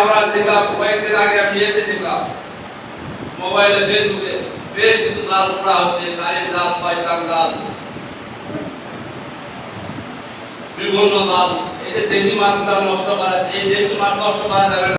আমরা দেখলাম, কয়েকদিন আগে আমি ইয়েতে দেখলাম, মোবাইলে ফেসবুকে বেশ কিছু জাল করা হচ্ছে কারেন্ট জাল পয়তান জাল বিভিন্ন জাল এই দেশি মাছটা নষ্ট করা, এই দেশি মাছ নষ্ট করা যাবে না।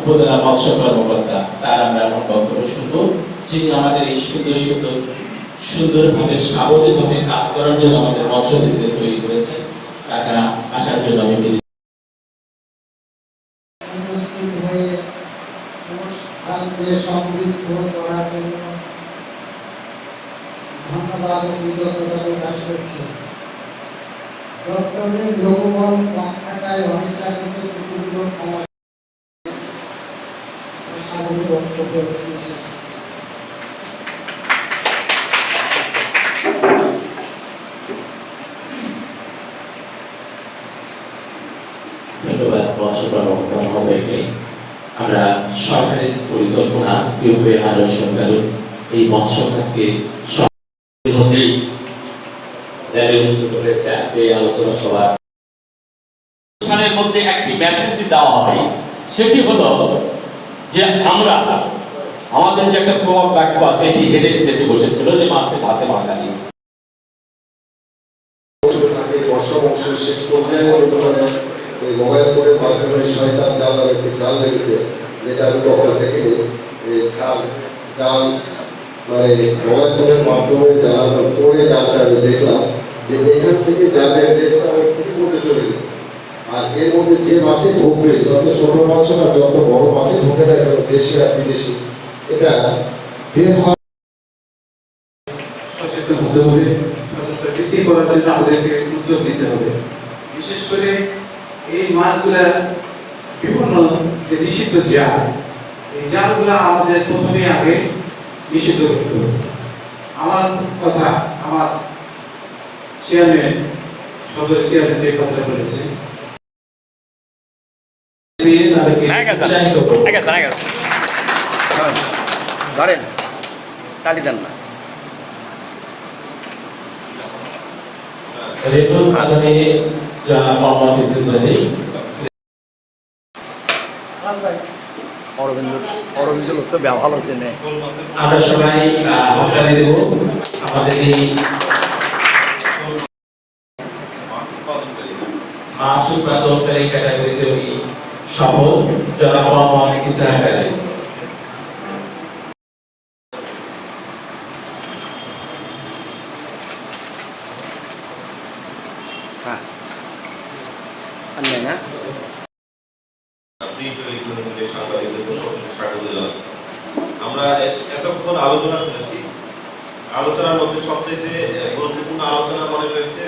উপজেলা মৎস্য কর্মকর্তা তার আমরা এখন বক্তব্য শুনব। যিনি আমাদের এই সুন্দর সুন্দর সুন্দরভাবে সাবলীলভাবে কাজ করার জন্য আমাদের মৎস্যজীবীদের তৈরি করেছেন তাকে আসার জন্য আমি সমৃদ্ধ করার জন্য ধন্যবাদ প্রকাশ করছি। ডক্টরের লোকবল কম থাকায় অনিচ্ছাকৃত ত্রুটিগুলো ক্ষমা সামনে বক্তব্য এখানে শেষ করছি। ধন্যবাদ মৎস্য কর্মকর্তা মহোদয়কে আমরা সরকারের পরিকল্পনা কীভাবে আরও সরকার এই মৎস্য খাতকে আলোচনা মধ্যে একটি মেসেজ দেওয়া হবে, সেটি হলো যে আমরা, আমাদের যে একটা প্রভাব বাক্য আছে এটি হেরে যেতে বসেছিল যে মাসে ভাতে বাঙালি। শেষ পর্যায়ে মোবাইল ফোনের মাধ্যমে শয়তান জাল লেগেছে। যেটা আমি কখনো দেখিনি এই জাল মানে ফোনের মাধ্যমে জানানোর পরে জালটা আমি দেখলাম যে এখান থেকে জালের রেসটা অনেক ক্ষতি করতে চলে গেছে। আর এর মধ্যে যে মাছে ঢুকবে, যত ছোট মাছ আর যত বড় মাছে ঢুকে না কেন, দেশি আর বিদেশি, এটা বের হওয়া হতে হবে আমাদেরকে উদ্যোগ নিতে হবে। বিশেষ করে এই মাছগুলা বিভিন্ন যে নিষিদ্ধ জাল এই জালগুলা আমাদের প্রথমে আগে নিষিদ্ধ করতে হবে। আমার কথা আমার চেয়ারম্যান সদর চেয়ারম্যান যে কথা বলেছে করব। ধরেন তালি দেন না। রেণু উৎপাদনে যারা মোহাম্মদ ইদ্দিন অরবিন্দ অরবিন্দ তো ভালো চেনে। আমরা সবাই দেব। আমাদের এই মাছ উৎপাদনকারী ক্যাটাগরিতে উনি সফল। যারা মোহাম্মদ ইসলাম আলী হ্যাঁ। আনবেন হ্যাঁ আমরা এতক্ষণ আলোচনা শুনেছি। আলোচনার আলোচনা মনে হয়েছে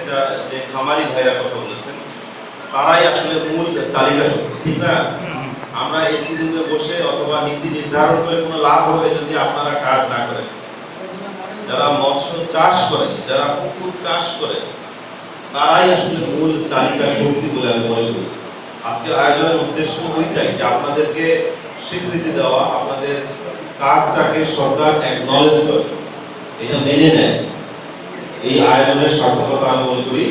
আমরা এই সিজনে বসে অথবা নীতি নির্ধারণ করে কোনো লাভ হবে যদি আপনারা কাজ না করেন। যারা মৎস্য চাষ করে যারা পুকুর চাষ করে তারাই আসলে মূল চালিকা শক্তি বলে আমি মনে করি। আজকের আয়োজনের উদ্দেশ্য ওইটাই যে আপনাদেরকে স্বীকৃতি দেওয়া, আপনাদের কাজটাকে সরকার একনলেজ করে। এটা মেনে নেয়। এই আয়োজনের সার্থকতা আমি মনে করি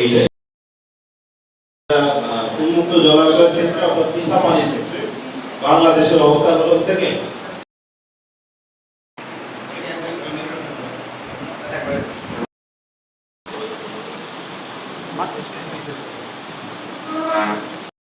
এইটাই। উন্মুক্ত জলাশয়ের ক্ষেত্রে অর্থাৎ পিঠা পানির ক্ষেত্রে বাংলাদেশের অবস্থান হলো সেকেন্ড